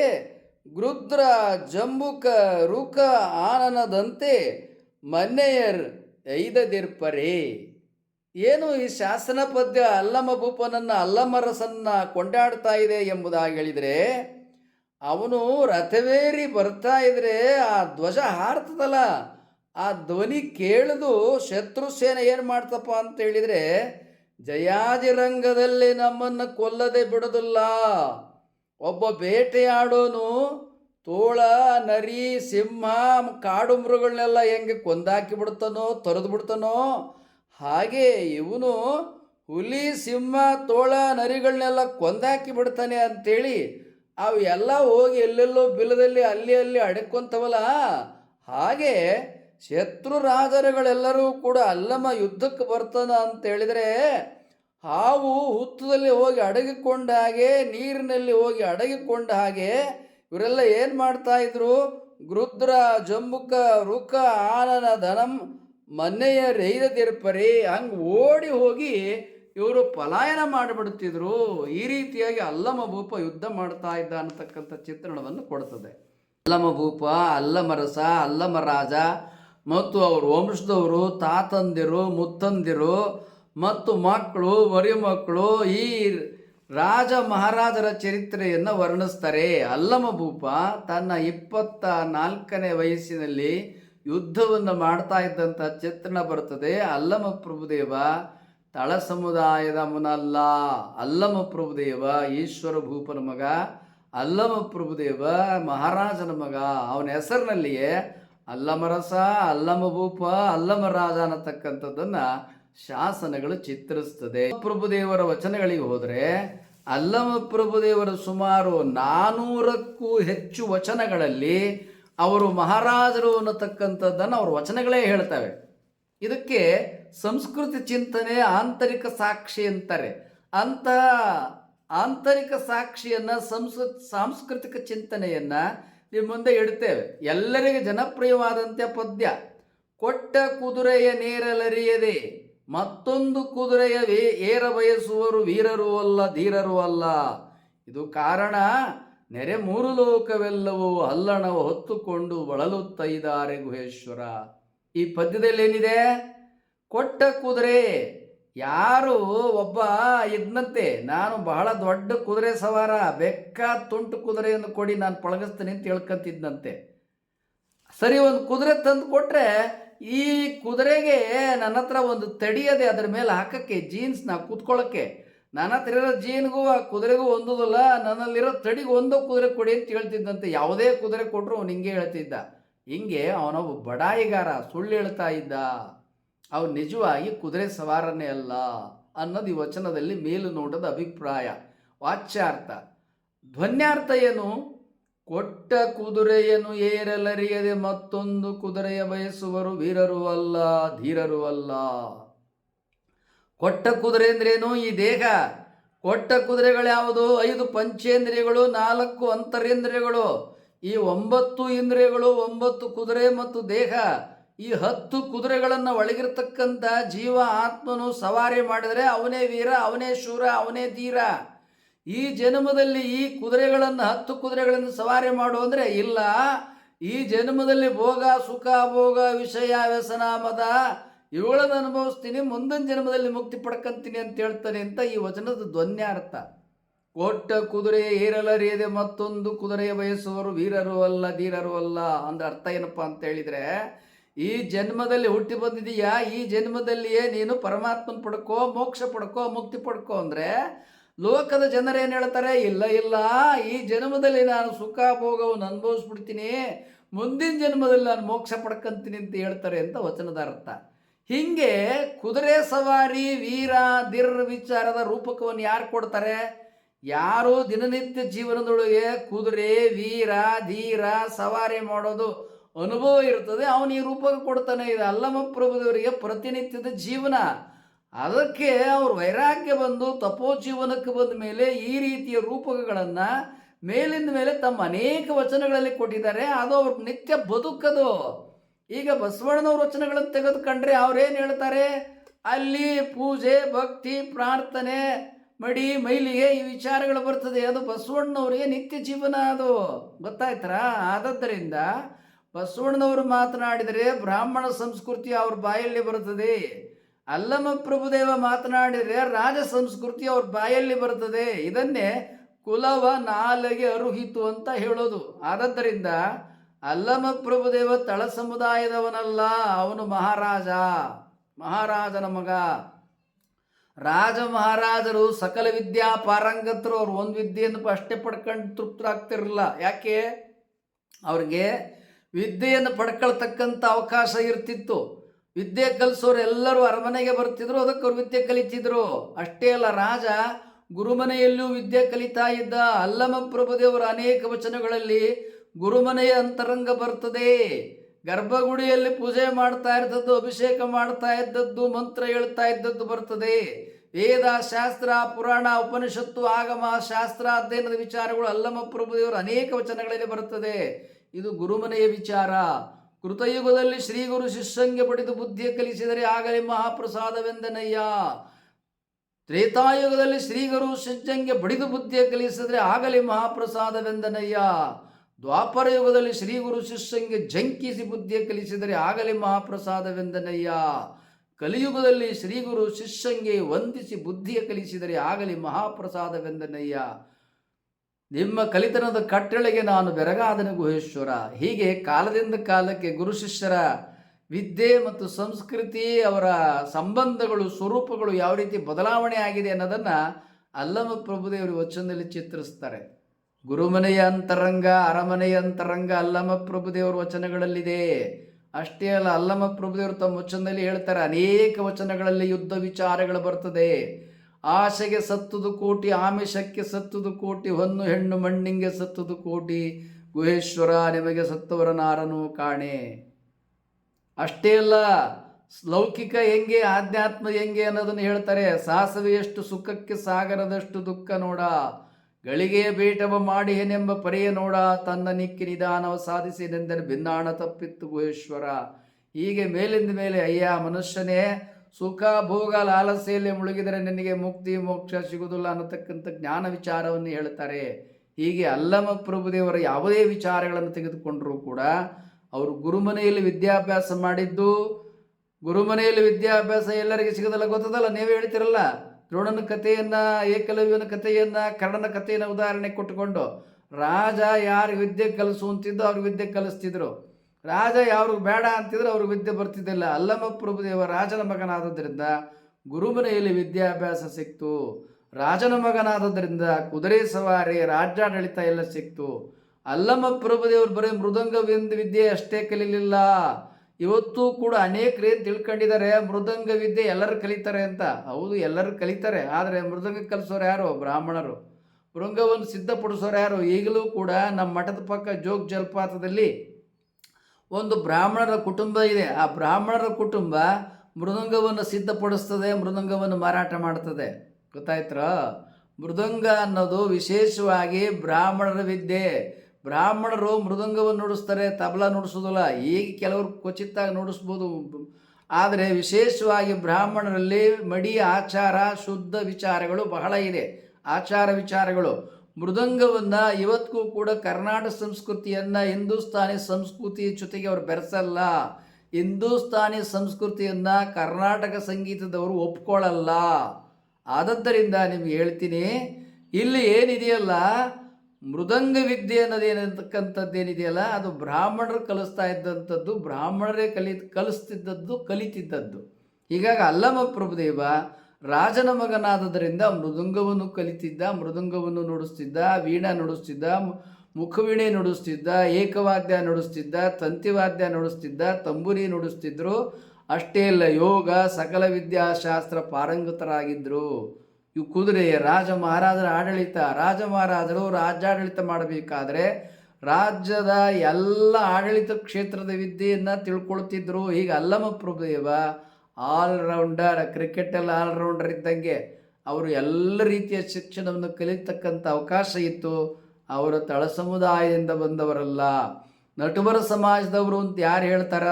ಗೃದ್ರ ಜಂಬುಕ ರುಕ ಆನನದಂತೆ ಮನ್ನೆಯರ್ ಐದದಿರ್ಪರೆ ಏನು ಈ ಶಾಸನ ಪದ್ಯ ಅಲ್ಲಮ ಭೂಪನನ್ನ ಅಲ್ಲಮರಸನ್ನ ಕೊಂಡಾಡ್ತಾ ಇದೆ ಎಂಬುದಾಗಿ ಹೇಳಿದರೆ, ಅವನು ರಥವೇರಿ ಬರ್ತಾ ಇದ್ರೆ ಆ ಧ್ವಜ ಹಾರ್ತದಲ್ಲ, ಆ ಧ್ವನಿ ಕೇಳಿದು ಶತ್ರು ಸೇನೆ ಏನು ಮಾಡ್ತಪ್ಪ ಅಂತ ಹೇಳಿದರೆ ಜಯಾಜಿರಂಗದಲ್ಲಿ ನಮ್ಮನ್ನು ಕೊಲ್ಲದೆ ಬಿಡೋದಿಲ್ಲ. ಒಬ್ಬ ಬೇಟೆಯಾಡೋನು ತೋಳ, ನರಿ, ಸಿಂಹ, ಕಾಡು ಮೃಗಗಳನ್ನೆಲ್ಲ ಹೆಂಗೆ ಕೊಂದಾಕಿ ಬಿಡ್ತಾನೋ, ತೊರೆದು ಬಿಡ್ತಾನೋ, ಹಾಗೆ ಇವನು ಹುಲಿ, ಸಿಂಹ, ತೋಳ, ನರಿಗಳನ್ನೆಲ್ಲ ಕೊಂದಾಕಿ ಬಿಡ್ತಾನೆ ಅಂತೇಳಿ ಅವೆಲ್ಲ ಹೋಗಿ ಎಲ್ಲೆಲ್ಲೋ ಬಿಲದಲ್ಲಿ ಅಲ್ಲಿ ಅಲ್ಲಿ ಅಡಕೊಂತವಲ್ಲ. ಹಾಗೆ ಶತ್ರು ರಾಜರುಗಳೆಲ್ಲರೂ ಕೂಡ ಅಲ್ಲಮ ಯುದ್ಧಕ್ಕೆ ಬರ್ತಾನ ಅಂತ ಹೇಳಿದರೆ ಹಾವು ಹುತ್ತದಲ್ಲಿ ಹೋಗಿ ಅಡಗಿಕೊಂಡ ಹಾಗೆ, ನೀರಿನಲ್ಲಿ ಹೋಗಿ ಅಡಗಿಕೊಂಡ ಹಾಗೆ ಇವರೆಲ್ಲ ಏನು ಮಾಡ್ತಾ ಇದ್ರು? ಗೃದ್ರ ಜಂಬುಕ ರುಕ, ಆನನ, ಧನಂ ಮನೆಯ ರೈರದಿರ್ಪರಿ ಹಂಗೆ ಓಡಿ ಹೋಗಿ ಇವರು ಪಲಾಯನ ಮಾಡಿಬಿಡ್ತಿದ್ರು. ಈ ರೀತಿಯಾಗಿ ಅಲ್ಲಮ ಭೂಪ ಯುದ್ಧ ಮಾಡ್ತಾ ಇದ್ದ ಅನ್ನತಕ್ಕಂಥ ಚಿತ್ರಣವನ್ನು ಕೊಡ್ತದೆ. ಅಲ್ಲಮ ಭೂಪ ಅಲ್ಲಮರಸ ಅಲ್ಲಮರಾಜ ಮತ್ತು ಅವ್ರ ವಂಶದವರು, ತಾತಂದಿರು, ಮುತ್ತಂದಿರು ಮತ್ತು ಮಕ್ಕಳು, ಮರಿಮಕ್ಕಳು, ಈ ರಾಜ ಮಹಾರಾಜರ ಚರಿತ್ರೆಯನ್ನು ವರ್ಣಿಸ್ತಾರೆ. ಅಲ್ಲಮ ಭೂಪ ತನ್ನ ಇಪ್ಪತ್ತ ನಾಲ್ಕನೇ ವಯಸ್ಸಿನಲ್ಲಿ ಯುದ್ಧವನ್ನು ಮಾಡ್ತಾ ಇದ್ದಂಥ ಚಿತ್ರಣ ಬರ್ತದೆ. ಅಲ್ಲಮ ಪ್ರಭುದೇವ ತಳ ಸಮುದಾಯದ ಮುನಲ್ಲ. ಅಲ್ಲಮ ಪ್ರಭುದೇವ ಈಶ್ವರ ಭೂಪನ ಮಗ. ಅಲ್ಲಮ ಪ್ರಭುದೇವ ಮಹಾರಾಜನ ಮಗ. ಅವನ ಹೆಸರಿನಲ್ಲಿಯೇ ಅಲ್ಲಮರಸ ಅಲ್ಲಮ ಅಲ್ಲಮರಾಜ ಅನ್ನತಕ್ಕಂಥದ್ದನ್ನ ಶಾಸನಗಳು ಚಿತ್ರಿಸ್ತದೆ. ಪ್ರಭುದೇವರ ವಚನಗಳಿಗೆ ಹೋದರೆ ಅಲ್ಲಮ ಪ್ರಭುದೇವರ ಸುಮಾರು ನಾನೂರಕ್ಕೂ ಹೆಚ್ಚು ವಚನಗಳಲ್ಲಿ ಅವರು ಮಹಾರಾಜರು ಅನ್ನತಕ್ಕಂಥದ್ದನ್ನು ಅವ್ರ ವಚನಗಳೇ ಹೇಳ್ತವೆ. ಇದಕ್ಕೆ ಸಂಸ್ಕೃತಿ ಚಿಂತನೆ ಆಂತರಿಕ ಸಾಕ್ಷಿ ಅಂತಾರೆ. ಅಂತ ಆಂತರಿಕ ಸಾಕ್ಷಿಯನ್ನು ಸಂಸ್ಕೃತ ಸಾಂಸ್ಕೃತಿಕ ಚಿಂತನೆಯನ್ನು ನಿಮ್ಮ ಮುಂದೆ ಇಡ್ತೇವೆ. ಎಲ್ಲರಿಗೆ ಜನಪ್ರಿಯವಾದಂತೆ ಪದ್ಯ. ಕೊಟ್ಟ ಕುದುರೆಯ ನೇರಲರಿಯದೆ, ಮತ್ತೊಂದು ಕುದುರೆಯ ಏರ ಬಯಸುವರು ವೀರರೂ ಅಲ್ಲ, ಧೀರರೂ ಅಲ್ಲ. ಇದು ಕಾರಣ, ನೆರೆ ಮೂರು ಲೋಕವೆಲ್ಲವೂ ಅಲ್ಲಣವು ಹೊತ್ತುಕೊಂಡು ಇದ್ದಾರೆ ಗುಹೇಶ್ವರ. ಈ ಪದ್ಯದಲ್ಲಿ ಏನಿದೆ? ಕೊಟ್ಟ ಕುದುರೆ ಯಾರು ಒಬ್ಬ ಇದ್ನಂತೆ, ನಾನು ಬಹಳ ದೊಡ್ಡ ಕುದುರೆ ಸವಾರ, ಬೆಕ್ಕ ತುಂಟು ಕುದುರೆಯನ್ನು ಕೊಡಿ ನಾನು ಪಳಗಿಸ್ತೀನಿ ಅಂತ ಹೇಳ್ಕೊಂತಿದ್ನಂತೆ ಸರಿ, ಒಂದು ಕುದುರೆ ತಂದು ಕೊಟ್ಟರೆ ಈ ಕುದುರೆಗೆ ನನ್ನ ಹತ್ರ ಒಂದು ತಡಿಯದೆ ಅದ್ರ ಮೇಲೆ ಹಾಕಕ್ಕೆ ಜೀನ್ಸ್ನ ಕೂತ್ಕೊಳ್ಳೋಕ್ಕೆ. ನನ್ನ ಹತ್ರ ಇರೋ ಜೀನ್ಗೂ ಆ ಕುದುರೆಗೂ ಒಂದುದಲ್ಲ, ನನ್ನಲ್ಲಿರೋ ತಡಿಗೆ ಒಂದೋ ಕುದುರೆ ಕೊಡಿ ಅಂತ ಹೇಳ್ತಿದ್ದಂತೆ ಯಾವುದೇ ಕುದುರೆ ಕೊಟ್ಟರು ಅವನು ಹಿಂಗೆ ಹೇಳ್ತಿದ್ದ. ಹಿಂಗೆ ಅವನೊಬ್ಬ ಬಡಾಯಿಗಾರ ಸುಳ್ಳು ಹೇಳ್ತಾ ಇದ್ದ. ಅವನು ನಿಜವಾಗಿ ಕುದುರೆ ಸವಾರನೇ ಅಲ್ಲ ಅನ್ನೋದು ಈ ವಚನದಲ್ಲಿ ಮೇಲು ನೋಟದ ಅಭಿಪ್ರಾಯ. ವಾಚ್ಯಾರ್ಥ. ಧ್ವನ್ಯಾರ್ಥ ಏನು? ಕೊಟ್ಟ ಕುದುರೆಯನ್ನು ಏರಲರಿಯದೆ ಮತ್ತೊಂದು ಕುದುರೆಯ ಬಯಸುವರು ವೀರರು ಅಲ್ಲ, ಧೀರರು ಅಲ್ಲ. ಕೊಟ್ಟ ಕುದುರೆ ಅಂದ್ರೇನು? ಈ ದೇಹ. ಕೊಟ್ಟ ಕುದುರೆಗಳು ಯಾವುದು ಐದು ಪಂಚೇಂದ್ರಿಯಗಳು, ನಾಲ್ಕು ಅಂತರೇಂದ್ರಿಯಗಳು. ಈ ಒಂಬತ್ತು ಇಂದ್ರಿಯಗಳು, ಒಂಬತ್ತು ಕುದುರೆ ಮತ್ತು ದೇಹ. ಈ ಹತ್ತು ಕುದುರೆಗಳನ್ನು ಒಳಗಿರ್ತಕ್ಕಂಥ ಜೀವ ಆತ್ಮನು ಸವಾರಿ ಮಾಡಿದರೆ ಅವನೇ ವೀರ, ಅವನೇ ಶೂರ, ಅವನೇ ಧೀರ. ಈ ಜನ್ಮದಲ್ಲಿ ಈ ಕುದುರೆಗಳನ್ನು ಹತ್ತು ಕುದುರೆಗಳನ್ನು ಸವಾರಿ ಮಾಡು ಅಂದರೆ ಇಲ್ಲ. ಈ ಜನ್ಮದಲ್ಲಿ ಭೋಗ, ಸುಖ, ಭೋಗ, ವಿಷಯ, ವ್ಯಸನ, ಮದ ಇವುಗಳನ್ನು ಅನುಭವಿಸ್ತೀನಿ, ಮುಂದಿನ ಜನ್ಮದಲ್ಲಿ ಮುಕ್ತಿ ಪಡ್ಕಂತೀನಿ ಅಂತ ಹೇಳ್ತಾನೆ ಅಂತ ಈ ವಚನದ ಧ್ವನ್ಯ ಅರ್ಥ. ಕೊಟ್ಟ ಕುದುರೆ ಏರಲರಿಯದೆ ಮತ್ತೊಂದು ಕುದುರೆಯ ಬಯಸುವರು ವೀರರು ಅಲ್ಲ, ಧೀರರು ಅಲ್ಲ ಅಂದ್ರೆ ಅರ್ಥ ಏನಪ್ಪ ಅಂತ ಹೇಳಿದ್ರೆ ಈ ಜನ್ಮದಲ್ಲಿ ಹುಟ್ಟಿ ಬಂದಿದೀಯಾ? ಈ ಜನ್ಮದಲ್ಲಿಯೇ ನೀನು ಪರಮಾತ್ಮನ ಪಡ್ಕೋ, ಮೋಕ್ಷ ಪಡ್ಕೋ, ಮುಕ್ತಿ ಪಡ್ಕೋ ಅಂದ್ರೆ ಲೋಕದ ಜನರು ಏನು ಹೇಳ್ತಾರೆ? ಇಲ್ಲ ಇಲ್ಲ, ಈ ಜನ್ಮದಲ್ಲಿ ನಾನು ಸುಖ ಭೋಗವನ್ನು ಅನುಭವಿಸ್ಬಿಡ್ತೀನಿ. ಮುಂದಿನ ಜನ್ಮದಲ್ಲಿ ನಾನು ಮೋಕ್ಷ ಪಡ್ಕಂತೀನಿ ಅಂತ ಹೇಳ್ತಾರೆ ಅಂತ ವಚನದ ಅರ್ಥ. ಹಿಂಗೆ ಕುದುರೆ ಸವಾರಿ, ವೀರ, ದಿರ್ ವಿಚಾರದ ರೂಪಕವನ್ನು ಯಾರು ಕೊಡ್ತಾರೆ? ಯಾರು ದಿನನಿತ್ಯ ಜೀವನದೊಳಗೆ ಕುದುರೆ, ವೀರ, ಧೀರ ಸವಾರಿ ಮಾಡೋದು ಅನುಭವ ಇರ್ತದೆ ಅವನು ಈ ರೂಪಕ ಕೊಡ್ತಾನೆ, ಇದು ಅಲ್ಲಮ್ಮ ಪ್ರಭುದೇವರಿಗೆ ಪ್ರತಿನಿತ್ಯದ ಜೀವನ. ಅದಕ್ಕೆ ಅವರು ವೈರಾಗ್ಯ ಬಂದು ತಪೋ ಜೀವನಕ್ಕೆ ಬಂದ ಮೇಲೆ ಈ ರೀತಿಯ ರೂಪಕಗಳನ್ನು ಮೇಲಿಂದ ಮೇಲೆ ತಮ್ಮ ಅನೇಕ ವಚನಗಳಲ್ಲಿ ಕೊಟ್ಟಿದ್ದಾರೆ. ಅದು ಅವ್ರ ನಿತ್ಯ ಬದುಕದು. ಈಗ ಬಸವಣ್ಣನವ್ರ ವಚನಗಳನ್ನು ತೆಗೆದುಕೊಂಡ್ರೆ ಅವ್ರೇನು ಹೇಳ್ತಾರೆ? ಅಲ್ಲಿ ಪೂಜೆ, ಭಕ್ತಿ, ಪ್ರಾರ್ಥನೆ, ಮಡಿ, ಮೈಲಿಗೆ ಈ ವಿಚಾರಗಳು ಬರ್ತದೆ. ಅದು ಬಸವಣ್ಣನವರಿಗೆ ನಿತ್ಯ ಜೀವನ ಅದು. ಗೊತ್ತಾಯ್ತರ? ಆದದ್ದರಿಂದ ಬಸವಣ್ಣನವರು ಮಾತನಾಡಿದರೆ ಬ್ರಾಹ್ಮಣ ಸಂಸ್ಕೃತಿ ಅವ್ರ ಬಾಯಲ್ಲಿ ಬರುತ್ತದೆ. ಅಲ್ಲಮ ಪ್ರಭುದೇವ ಮಾತನಾಡಿದರೆ ರಾಜ ಸಂಸ್ಕೃತಿ ಅವ್ರ ಬಾಯಲ್ಲಿ ಬರುತ್ತದೆ. ಇದನ್ನೇ ಕುಲವ ನಾಲಗೆ ಅರುಹಿತು ಅಂತ ಹೇಳೋದು. ಆದ್ದರಿಂದ ಅಲ್ಲಮ ಪ್ರಭುದೇವ ತಳ ಸಮುದಾಯದವನಲ್ಲ, ಅವನು ಮಹಾರಾಜ, ಮಹಾರಾಜನ ಮಗ. ರಾಜ ಮಹಾರಾಜರು ಸಕಲ ವಿದ್ಯಾ ಪಾರಂಗತರು, ಅವ್ರು ಒಂದು ವಿದ್ಯೆಯನ್ನು ಅಷ್ಟೇ ಪಡ್ಕೊಂಡು ತೃಪ್ತರಾಗ್ತಿರಲಿಲ್ಲ. ಯಾಕೆ? ಅವ್ರಿಗೆ ವಿದ್ಯೆಯನ್ನು ಪಡ್ಕೊಳ್ತಕ್ಕಂಥ ಅವಕಾಶ ಇರ್ತಿತ್ತು. ವಿದ್ಯೆ ಕಲಿಸೋರು ಎಲ್ಲರೂ ಅರಮನೆಗೆ ಬರ್ತಿದ್ರು, ಅದಕ್ಕೆ ಅವ್ರು ವಿದ್ಯೆ ಕಲಿತಿದ್ರು. ಅಷ್ಟೇ ಅಲ್ಲ, ರಾಜ ಗುರುಮನೆಯಲ್ಲೂ ವಿದ್ಯೆ ಕಲಿತಾ ಇದ್ದ ಅಲ್ಲಮ ಪ್ರಭುದೇವರ ಅನೇಕ ವಚನಗಳಲ್ಲಿ ಗುರುಮನೆಯ ಅಂತರಂಗ ಬರ್ತದೆ. ಗರ್ಭಗುಡಿಯಲ್ಲಿ ಪೂಜೆ ಮಾಡ್ತಾ ಇದ್ದದ್ದು, ಅಭಿಷೇಕ ಮಾಡ್ತಾ ಇದ್ದದ್ದು, ಮಂತ್ರ ಹೇಳ್ತಾ ಇದ್ದದ್ದು ಬರ್ತದೆ. ವೇದ, ಶಾಸ್ತ್ರ, ಪುರಾಣ, ಉಪನಿಷತ್ತು, ಆಗಮ, ಶಾಸ್ತ್ರ, ಅಧ್ಯಯನದ ವಿಚಾರಗಳು ಅಲ್ಲಮ ಪ್ರಭುದೇವರ ಅನೇಕ ವಚನಗಳಲ್ಲಿ ಬರುತ್ತದೆ ಇದು ಗುರುಮನೆಯ ವಿಚಾರ. ಕೃತಯುಗದಲ್ಲಿ ಶ್ರೀ ಗುರು ಶಿಷ್ಯಂಗೆ ಪಡೆದು ಬುದ್ಧಿಯ ಕಲಿಸಿದರೆ ಆಗಲೇ ಮಹಾಪ್ರಸಾದವೆಂದನಯ್ಯ. ತ್ರೇತಾಯುಗದಲ್ಲಿ ಶ್ರೀಗುರು ಶಿಷ್ಯಂಗೆ ಬಡಿದು ಬುದ್ಧಿಯ ಕಲಿಸಿದರೆ ಆಗಲೇ ಮಹಾಪ್ರಸಾದವೆಂದನಯ್ಯ. ದ್ವಾಪರ ಯುಗದಲ್ಲಿ ಶ್ರೀ ಗುರು ಶಿಷ್ಯಂಗೆ ಜಂಕಿಸಿ ಬುದ್ಧಿಯ ಕಲಿಸಿದರೆ ಆಗಲೇ ಮಹಾಪ್ರಸಾದವೆಂದನಯ್ಯ. ಕಲಿಯುಗದಲ್ಲಿ ಶ್ರೀಗುರು ಶಿಷ್ಯಂಗೆ ವಂದಿಸಿ ಬುದ್ಧಿಯ ಕಲಿಸಿದರೆ ಆಗಲಿ ಮಹಾಪ್ರಸಾದವೆಂದನಯ್ಯ. ನಿಮ್ಮ ಕಲಿತನದ ಕಟ್ಟಳೆಗೆ ನಾನು ಬೆರಗಾದನ ಗುಹೇಶ್ವರ. ಹೀಗೆ ಕಾಲದಿಂದ ಕಾಲಕ್ಕೆ ಗುರು ಶಿಷ್ಯರ ವಿದ್ಯೆ ಮತ್ತು ಸಂಸ್ಕೃತಿ, ಅವರ ಸಂಬಂಧಗಳು, ಸ್ವರೂಪಗಳು ಯಾವ ರೀತಿ ಬದಲಾವಣೆ ಆಗಿದೆ ಅನ್ನೋದನ್ನು ಅಲ್ಲಮ ಪ್ರಭುದೇವರು ವಚನದಲ್ಲಿ ಚಿತ್ರಿಸ್ತಾರೆ. ಗುರುಮನೆಯ ಅಂತರಂಗ, ಅರಮನೆಯ ಅಂತರಂಗ ಅಲ್ಲಮ ಪ್ರಭುದೇವರ ವಚನಗಳಲ್ಲಿದೆ. ಅಷ್ಟೇ ಅಲ್ಲ ಅಲ್ಲಮ ಪ್ರಭುದೇವರು ತಮ್ಮ ವಚನದಲ್ಲಿ ಹೇಳ್ತಾರೆ, ಅನೇಕ ವಚನಗಳಲ್ಲಿ ಯುದ್ಧ ವಿಚಾರಗಳು ಬರ್ತದೆ. ಆಶೆಗೆ ಸತ್ತುದು ಕೋಟಿ, ಆಮಿಷಕ್ಕೆ ಸತ್ತುದು ಕೋಟಿ, ಹೊನ್ನು ಹೆಣ್ಣು ಮಣ್ಣಿಂಗೆ ಸತ್ತುದು ಕೋಟಿ, ಗುಹೇಶ್ವರ ನಿಮಗೆ ಸತ್ತವರ ನಾರನು ಕಾಣೆ. ಅಷ್ಟೇ ಅಲ್ಲ, ಲೌಕಿಕ ಹೆಂಗೆ, ಆಧ್ಯಾತ್ಮ ಹೆಂಗೆ ಅನ್ನೋದನ್ನು ಹೇಳ್ತಾರೆ ಸಾಸವೆಯಷ್ಟು ಸುಖಕ್ಕೆ ಸಾಗರದಷ್ಟು ದುಃಖ ನೋಡ ಗಳಿಗೆಯ ಬೇಟವ ಮಾಡಿ ಏನೆಂಬ ಪರೆಯ ನೋಡ, ತನ್ನ ನಿಕ್ಕಿ ನಿಧಾನವ ಸಾಧಿಸಿದೆಂದರೆ ಭಿನ್ನಾಣ ತಪ್ಪಿತ್ತು ಗುಹೇಶ್ವರ. ಹೀಗೆ ಮೇಲಿಂದ ಮೇಲೆ, ಅಯ್ಯ ಮನುಷ್ಯನೇ ಸುಖ, ಭೋಗ, ಲಾಲಸೆಯಲ್ಲಿ ಮುಳುಗಿದರೆ ನಿನಗೆ ಮುಕ್ತಿ, ಮೋಕ್ಷ ಸಿಗುವುದಿಲ್ಲ ಅನ್ನತಕ್ಕಂಥ ಜ್ಞಾನ ವಿಚಾರವನ್ನು ಹೇಳ್ತಾರೆ. ಹೀಗೆ ಅಲ್ಲಮ ಪ್ರಭುದೇವರ ಯಾವುದೇ ವಿಚಾರಗಳನ್ನು ತೆಗೆದುಕೊಂಡರೂ ಕೂಡ ಅವರು ಗುರುಮನೆಯಲ್ಲಿ ವಿದ್ಯಾಭ್ಯಾಸ ಮಾಡಿದ್ದು, ಗುರುಮನೆಯಲ್ಲಿ ವಿದ್ಯಾಭ್ಯಾಸ ಎಲ್ಲರಿಗೆ ಸಿಗೋದಲ್ಲ ಗೊತ್ತದಲ್ಲ? ನೀವೇ ಹೇಳ್ತಿರಲ್ಲ? ದ್ರೋಣನ ಕಥೆಯನ್ನು, ಏಕಲವ್ಯನ ಕಥೆಯನ್ನು, ಕರ್ಣನ ಕಥೆಯನ್ನು ಉದಾಹರಣೆ ಕೊಟ್ಟುಕೊಂಡು ರಾಜ ಯಾರು ವಿದ್ಯೆ ಕಲಿಸು ಅಂತಿದ್ದೋ ಅವ್ರಿಗೆ ವಿದ್ಯೆ ಕಲಿಸ್ತಿದ್ರು. ರಾಜ ಯಾರು ಬೇಡ ಅಂತಿದ್ರೆ ಅವ್ರಿಗೆ ವಿದ್ಯೆ ಬರ್ತಿದ್ದಿಲ್ಲ. ಅಲ್ಲಮ ಪ್ರಭುದೇವ ರಾಜನ ಮಗನಾದದ್ರಿಂದ ಗುರುಮನೆಯಲ್ಲಿ ವಿದ್ಯಾಭ್ಯಾಸ ಸಿಕ್ತು. ರಾಜನ ಮಗನಾದದ್ರಿಂದ ಕುದುರೆ ಸವಾರಿ, ರಾಜ್ಯಾಡಳಿತ ಎಲ್ಲ ಸಿಕ್ತು. ಅಲ್ಲಮ ಪ್ರಭುದೇವರು ಬರೀ ಮೃದಂಗವಿಂದ ವಿದ್ಯೆ ಅಷ್ಟೇ ಕಲೀಲಿಲ್ಲ. ಇವತ್ತು ಕೂಡ ಅನೇಕರೇ ತಿಳ್ಕೊಂಡಿದ್ದಾರೆ, ಮೃದಂಗ ವಿದ್ಯೆ ಎಲ್ಲರೂ ಕಲಿತಾರೆ ಅಂತ. ಹೌದು, ಎಲ್ಲರೂ ಕಲಿತಾರೆ, ಆದರೆ ಮೃದಂಗ ಕಲಿಸೋರು ಯಾರು? ಬ್ರಾಹ್ಮಣರು. ಮೃದಂಗವನ್ನು ಸಿದ್ಧಪಡಿಸೋರು ಯಾರು? ಈಗಲೂ ಕೂಡ ನಮ್ಮ ಮಠದ ಪಕ್ಕ ಜೋಗ ಜಲಪಾತದಲ್ಲಿ ಒಂದು ಬ್ರಾಹ್ಮಣರ ಕುಟುಂಬ ಇದೆ. ಆ ಬ್ರಾಹ್ಮಣರ ಕುಟುಂಬ ಮೃದಂಗವನ್ನು ಸಿದ್ಧಪಡಿಸ್ತದೆ, ಮೃದಂಗವನ್ನು ಮಾರಾಟ ಮಾಡ್ತದೆ. ಗೊತ್ತಾಯ್ತರ? ಮೃದಂಗ ಅನ್ನೋದು ವಿಶೇಷವಾಗಿ ಬ್ರಾಹ್ಮಣರ ವಿದ್ಯೆ. ಬ್ರಾಹ್ಮಣರು ಮೃದಂಗವನ್ನು ನುಡಿಸ್ತಾರೆ, ತಬಲ ನುಡಿಸೋದಿಲ್ಲ. ಈಗ ಕೆಲವರು ಕ್ವಚಿತ್ತಾಗಿ ನುಡಿಸ್ಬೋದು. ಆದರೆ ವಿಶೇಷವಾಗಿ ಬ್ರಾಹ್ಮಣರಲ್ಲಿ ಮಡಿ ಆಚಾರ, ಶುದ್ಧ ವಿಚಾರಗಳು ಬಹಳ ಇದೆ. ಆಚಾರ ವಿಚಾರಗಳು. ಮೃದಂಗವನ್ನು ಇವತ್ತಿಗೂ ಕೂಡ ಕರ್ನಾಟಕ ಸಂಸ್ಕೃತಿಯನ್ನು ಹಿಂದೂಸ್ತಾನಿ ಸಂಸ್ಕೃತಿ ಜೊತೆಗೆ ಅವರು ಬೆರೆಸಲ್ಲ. ಹಿಂದೂಸ್ತಾನಿ ಸಂಸ್ಕೃತಿಯನ್ನು ಕರ್ನಾಟಕ ಸಂಗೀತದವರು ಒಪ್ಕೊಳ್ಳಲ್ಲ ಆದದ್ದರಿಂದ ನಿಮ್ಗೆ ಹೇಳ್ತೀನಿ, ಇಲ್ಲಿ ಏನಿದೆಯಲ್ಲ ಮೃದಂಗ ವಿದ್ಯೆ ಅನ್ನೋದೇನಂತಕ್ಕಂಥದ್ದೇನಿದೆಯಲ್ಲ, ಅದು ಬ್ರಾಹ್ಮಣರು ಕಲಿಸ್ತಾ ಇದ್ದಂಥದ್ದು, ಬ್ರಾಹ್ಮಣರೇ ಕಲಿ ಕಲಿಸ್ತಿದ್ದದ್ದು, ಕಲಿತಿದ್ದದ್ದು. ಹೀಗಾಗಿ ಅಲ್ಲಮ ಪ್ರಭುದೇವ ರಾಜನ ಮಗನಾದದರಿಂದ ಮೃದಂಗವನ್ನು ಕಲಿತಿದ್ದ, ಮೃದಂಗವನ್ನು ನುಡಿಸ್ತಿದ್ದ, ವೀಣಾ ನುಡಿಸ್ತಿದ್ದ, ಮುಖವೀಣೆ ನುಡಿಸ್ತಿದ್ದ, ಏಕವಾದ್ಯ ನುಡಿಸ್ತಿದ್ದ, ತಂತಿವಾದ್ಯ ನುಡಿಸ್ತಿದ್ದ, ತಂಬುರಿ ನುಡಿಸ್ತಿದ್ರು. ಅಷ್ಟೇ ಅಲ್ಲ, ಯೋಗ, ಸಕಲ ವಿದ್ಯಾಶಾಸ್ತ್ರ ಪಾರಂಗತರಾಗಿದ್ದರು ಇವು ಕುದುರೆ ರಾಜ ಮಹಾರಾಜರ ಆಡಳಿತ. ರಾಜ ಮಹಾರಾಜರು ರಾಜ್ಯಾಡಳಿತ ಮಾಡಬೇಕಾದ್ರೆ ರಾಜ್ಯದ ಎಲ್ಲ ಆಡಳಿತ ಕ್ಷೇತ್ರದ ವಿದ್ಯೆಯನ್ನು ತಿಳ್ಕೊಳ್ತಿದ್ರು. ಹೀಗೆ ಅಲ್ಲಮ ಪ್ರಭುದೇವ ಆಲ್ರೌಂಡರ್ ಕ್ರಿಕೆಟಲ್ಲಿ ಆಲ್ರೌಂಡರ್ ಇದ್ದಂಗೆ ಅವರು ಎಲ್ಲ ರೀತಿಯ ಶಿಕ್ಷಣವನ್ನು ಕಲಿತಕ್ಕಂಥ ಅವಕಾಶ ಇತ್ತು. ಅವರು ತಳ ಸಮುದಾಯದಿಂದ ಬಂದವರಲ್ಲ. ನಟುವರ ಸಮಾಜದವರು ಅಂತ ಯಾರು ಹೇಳ್ತಾರ,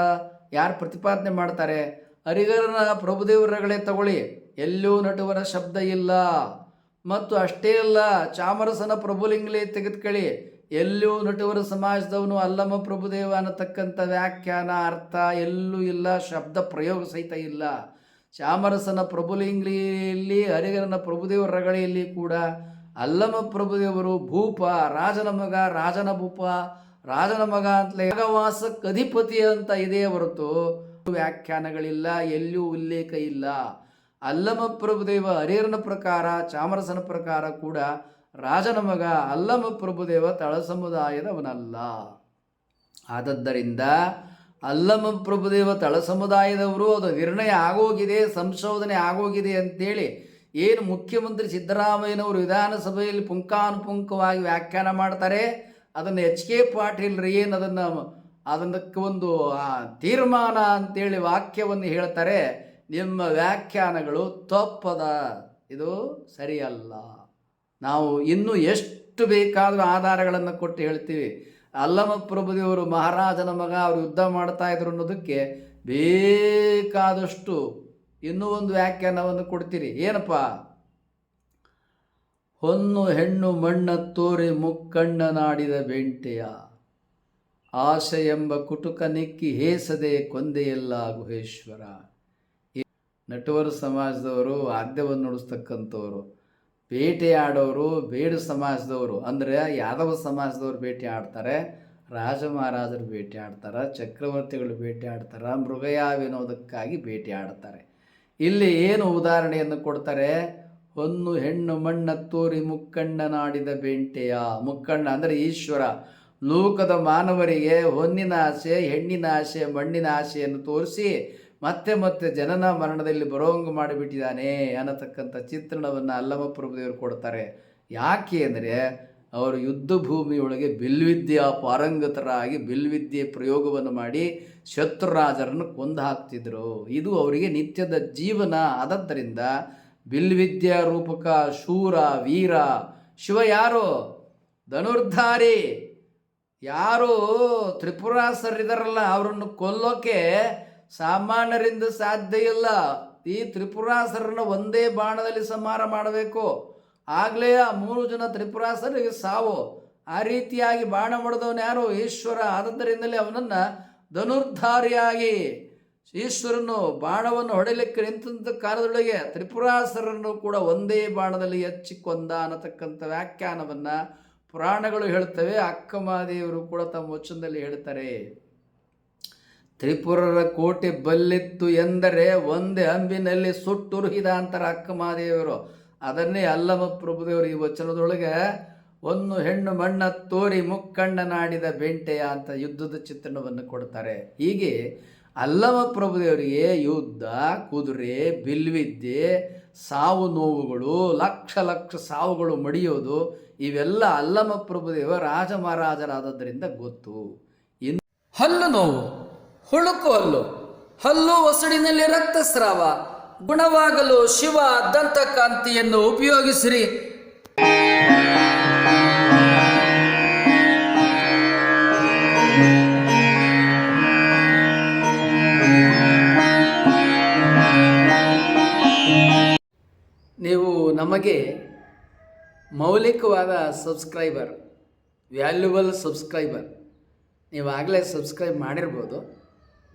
ಯಾರು ಪ್ರತಿಪಾದನೆ ಮಾಡ್ತಾರೆ, ಹರಿಹರನ ಪ್ರಭುದೇವರಗಳೇ ತಗೊಳ್ಳಿ, ಎಲ್ಲೂ ನಟುವರ ಶಬ್ದ ಇಲ್ಲ. ಮತ್ತು ಅಷ್ಟೇ ಅಲ್ಲ, ಚಾಮರಸನ ಪ್ರಭುಲಿಂಗಲೇ ತೆಗೆದುಕೊಳ್ಳಿ ಎಲ್ಲೂ ನಟವರ ಸಮಾಜದವನು ಅಲ್ಲಮ ಪ್ರಭುದೇವ ಅನ್ನತಕ್ಕಂಥ ವ್ಯಾಖ್ಯಾನ ಅರ್ಥ ಎಲ್ಲೂ ಇಲ್ಲ, ಶಬ್ದ ಪ್ರಯೋಗ ಸಹಿತ ಇಲ್ಲ. ಚಾಮರಸನ ಪ್ರಭುಲಿಂಗ್ಲಿಯಲ್ಲಿ, ಹರಿಹರನ ಪ್ರಭುದೇವರ ರಗಳೆಯಲ್ಲಿ ಕೂಡ ಅಲ್ಲಮ ಪ್ರಭುದೇವರು ಭೂಪ, ರಾಜನ ಮಗ, ರಾಜನ ಭೂಪ, ರಾಜನ ಮಗ ಅಂತಲೇ ಯಾಗವಾಸಕ್ಕೆ ಅಧಿಪತಿ ಅಂತ ಇದೆಯೇ ಹೊರತು ವ್ಯಾಖ್ಯಾನಗಳಿಲ್ಲ, ಎಲ್ಲಿಯೂ ಉಲ್ಲೇಖ ಇಲ್ಲ. ಅಲ್ಲಮ ಪ್ರಭುದೇವ ಹರಿಹರನ ಪ್ರಕಾರ, ಚಾಮರಸನ ಪ್ರಕಾರ ಕೂಡ ರಾಜನ ಮಗ ಅಲ್ಲಮ ಪ್ರಭುದೇವ ತಳ ಸಮುದಾಯದವನಲ್ಲ. ಆದದ್ದರಿಂದ ಅಲ್ಲಮ ಪ್ರಭುದೇವ ತಳ ಸಮುದಾಯದವರು ಅದು ನಿರ್ಣಯ ಆಗೋಗಿದೆ, ಸಂಶೋಧನೆ ಆಗೋಗಿದೆ ಅಂತೇಳಿ ಏನು ಮುಖ್ಯಮಂತ್ರಿ ಸಿದ್ದರಾಮಯ್ಯನವರು ವಿಧಾನಸಭೆಯಲ್ಲಿ ಪುಂಖಾನುಪುಂಖವಾಗಿ ವ್ಯಾಖ್ಯಾನ ಮಾಡ್ತಾರೆ. ಅದನ್ನು ಎಚ್ ಕೆ ಪಾಟೀಲ್ರು ಏನು ಅದನ್ನು ಅದಕ್ಕೆ ಒಂದು ತೀರ್ಮಾನ ಅಂತೇಳಿ ವಾಕ್ಯವನ್ನು ಹೇಳ್ತಾರೆ. ನಿಮ್ಮ ವ್ಯಾಖ್ಯಾನಗಳು ತಪ್ಪದ, ಇದು ಸರಿಯಲ್ಲ. ನಾವು ಇನ್ನೂ ಎಷ್ಟು ಬೇಕಾದರೂ ಆಧಾರಗಳನ್ನು ಕೊಟ್ಟು ಹೇಳ್ತೀವಿ. ಅಲ್ಲಮ ಪ್ರಭುದೇವರು ಮಹಾರಾಜನ ಮಗ, ಅವರು ಯುದ್ಧ ಮಾಡ್ತಾ ಇದ್ರು ಅನ್ನೋದಕ್ಕೆ ಬೇಕಾದಷ್ಟು ಇನ್ನೂ ಒಂದು ವ್ಯಾಖ್ಯಾನವನ್ನು ಕೊಡ್ತೀರಿ. ಏನಪ್ಪ? ಹೊನ್ನು ಹೆಣ್ಣು ಮಣ್ಣ ತೋರಿ ಮುಕ್ಕಣ್ಣನಾಡಿದ ಬೆಂಟೆಯ. ಆಸೆ ಎಂಬ ಕುಟುಕ ನಿಕ್ಕಿ ಹೇಸದೆ ಕೊಂದೆಯಲ್ಲ ಗುಹೇಶ್ವರ. ನಟುವರು ಸಮಾಜದವರು ವಾದ್ಯವನ್ನು ನುಡಿಸ್ತಕ್ಕಂಥವ್ರು. ಬೇಟೆಯಾಡೋರು, ಬೇಡು ಸಮಾಜದವರು, ಅಂದರೆ ಯಾದವ ಸಮಾಜದವರು ಬೇಟೆ ಆಡ್ತಾರೆ ರಾಜ ಮಹಾರಾಜರು ಬೇಟೆ ಆಡ್ತಾರೆ ಚಕ್ರವರ್ತಿಗಳು ಬೇಟೆ ಆಡ್ತಾರೆ ಮೃಗಯ ವಿನೋದಕ್ಕಾಗಿ ಬೇಟೆ ಆಡ್ತಾರೆ ಇಲ್ಲಿ ಏನು ಉದಾಹರಣೆಯನ್ನು ಕೊಡ್ತಾರೆ? ಹೊನ್ನು, ಹೆಣ್ಣು, ಮಣ್ಣ, ತೋರಿ ಮುಕ್ಕಣ್ಣನಾಡಿದ ಬೇಂಟೆಯ, ಮುಕ್ಕಣ್ಣ ಅಂದರೆ ಈಶ್ವರ. ಲೋಕದ ಮಾನವರಿಗೆ ಹೊನ್ನಿನ ಆಸೆ, ಹೆಣ್ಣಿನ ಆಸೆ, ಮಣ್ಣಿನ ಆಸೆಯನ್ನು ತೋರಿಸಿ ಮತ್ತೆ ಮತ್ತೆ ಜನನ ಮರಣದಲ್ಲಿ ಬರೋಂಗ ಮಾಡಿಬಿಟ್ಟಿದ್ದಾನೆ ಅನ್ನತಕ್ಕಂಥ ಚಿತ್ರಣವನ್ನು ಅಲ್ಲಮ ಪ್ರಭುದೇವರು ಕೊಡ್ತಾರೆ. ಯಾಕೆ ಅಂದರೆ ಅವರು ಯುದ್ಧ ಭೂಮಿಯೊಳಗೆ ಬಿಲ್ವಿದ್ಯೆ ಪಾರಂಗತರಾಗಿ ಬಿಲ್ವಿದ್ಯೆ ಪ್ರಯೋಗವನ್ನು ಮಾಡಿ ಶತ್ರುರಾಜರನ್ನು ಕೊಂದು ಹಾಕ್ತಿದ್ರು ಇದು ಅವರಿಗೆ ನಿತ್ಯದ ಜೀವನ. ಆದದ್ದರಿಂದ ಬಿಲ್ವಿದ್ಯಾ ರೂಪಕ ಶೂರ, ವೀರ, ಶಿವ ಯಾರು? ಧನುರ್ಧಾರಿ. ಯಾರು? ತ್ರಿಪುರಾಸರಿದಾರಲ್ಲ ಅವರನ್ನು ಕೊಲ್ಲೋಕೆ ಸಾಮಾನ್ಯರಿಂದ ಸಾಧ್ಯ ಇಲ್ಲ. ಈ ತ್ರಿಪುರಾಸರನ್ನು ಒಂದೇ ಬಾಣದಲ್ಲಿ ಸಂಹಾರ ಮಾಡಬೇಕು. ಆಗಲೇ ಆ ಮೂರು ಜನ ತ್ರಿಪುರಾಸರಿಗೆ ಸಾವು. ಆ ರೀತಿಯಾಗಿ ಬಾಣ ಮಾಡಿದವನು ಯಾರು? ಈಶ್ವರ. ಆದದ್ದರಿಂದಲೇ ಅವನನ್ನು ಧನುರ್ಧಾರಿಯಾಗಿ ಈಶ್ವರನು ಬಾಣವನ್ನು ಹೊಡೆಯಲಿಕ್ಕೆ ನಿಂತ ಕಾಲದೊಳಗೆ ತ್ರಿಪುರಾಸರನ್ನು ಕೂಡ ಒಂದೇ ಬಾಣದಲ್ಲಿ ಹೆಚ್ಚಿ ಕೊಂದ ಅನ್ನತಕ್ಕಂಥ ವ್ಯಾಖ್ಯಾನವನ್ನು ಪುರಾಣಗಳು ಹೇಳ್ತವೆ. ಅಕ್ಕಮಹಾದೇವರು ಕೂಡ ತಮ್ಮ ವಚನದಲ್ಲಿ ಹೇಳ್ತಾರೆ. ತ್ರಿಪುರರ ಕೋಟೆ ಬಲ್ಲಿತ್ತು ಎಂದರೆ ಒಂದೇ ಅಂಬಿನಲ್ಲಿ ಸುಟ್ಟುರುಹಿದ ಅಕ್ಕ ಮಹಾದೇವರು. ಅದನ್ನೇ ಅಲ್ಲಮ ಪ್ರಭುದೇವರು ಈ ವಚನದೊಳಗೆ, ಒಂದು ಹೆಣ್ಣು ಮಣ್ಣ ತೋರಿ ಮುಕ್ಕಣ್ಣನಾಡಿದ ಬೆಂಟೆಯ ಅಂತ ಯುದ್ಧದ ಚಿತ್ರಣವನ್ನು ಕೊಡ್ತಾರೆ. ಹೀಗೆ ಅಲ್ಲಮ ಪ್ರಭುದೇವರಿಗೆ ಯುದ್ಧ, ಕುದುರೆ, ಬಿಲ್ವಿದ್ಯೆ, ಸಾವು ನೋವುಗಳು, ಲಕ್ಷ ಲಕ್ಷ ಸಾವುಗಳು ಮಡಿಯೋದು, ಇವೆಲ್ಲ ಅಲ್ಲಮ ಪ್ರಭುದೇವ ರಾಜ ಮಹಾರಾಜರಾದದ್ದರಿಂದ ಗೊತ್ತು. ಇನ್ನು ಹಲ್ಲು ನೋವು. ಹುಳುಕು ಹಲ್ಲು ಹಲ್ಲು ಒಸಡಿನಲ್ಲಿ ರಕ್ತಸ್ರಾವ. ಗುಣವಾಗಲು ಶಿವ ದಂತಕಾಂತಿಯನ್ನು ಉಪಯೋಗಿಸಿರಿ. ನೀವು ನಮಗೆ ಮೌಲಿಕವಾದ ಸಬ್ಸ್ಕ್ರೈಬರ್, ವ್ಯಾಲ್ಯೂಬಲ್ ಸಬ್ಸ್ಕ್ರೈಬರ್ ನೀವು ಆಗಲೇ ಸಬ್ಸ್ಕ್ರೈಬ್ ಮಾಡಿರ್ಬೋದು.